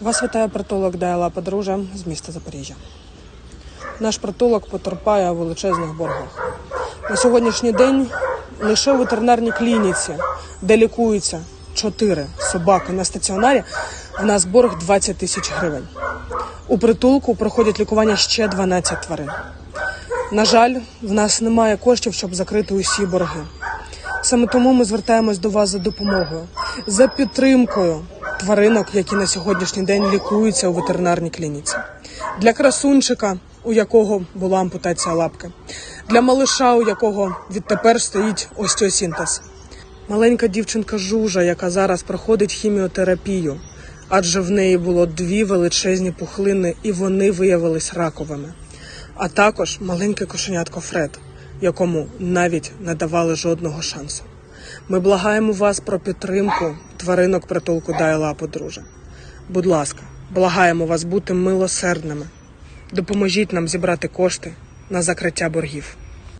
Вас вітає притулок Дайла Подружжя з міста Запоріжжя. Наш притулок потерпає у величезних боргах. На сьогоднішній день лише у ветеринарній клініці, де лікуються чотири собаки на стаціонарі, в нас борг 20 тисяч гривень. У притулку проходять лікування ще 12 тварин. На жаль, в нас немає коштів, щоб закрити усі борги. Саме тому ми звертаємось до вас за допомогою, за підтримкою тваринок, які на сьогоднішній день лікуються у ветеринарній клініці. Для красунчика, у якого була ампутація лапки, для малиша, у якого відтепер стоїть остеосінтез. Маленька дівчинка Жужа, яка зараз проходить хіміотерапію, адже в неї було дві величезні пухлини, і вони виявились раковими. А також маленьке кошенятко Фред, якому навіть не давали жодного шансу. Ми благаємо вас про підтримку тваринок притулку Дайла друже. Будь ласка, благаємо вас бути милосердними. Допоможіть нам зібрати кошти на закриття боргів.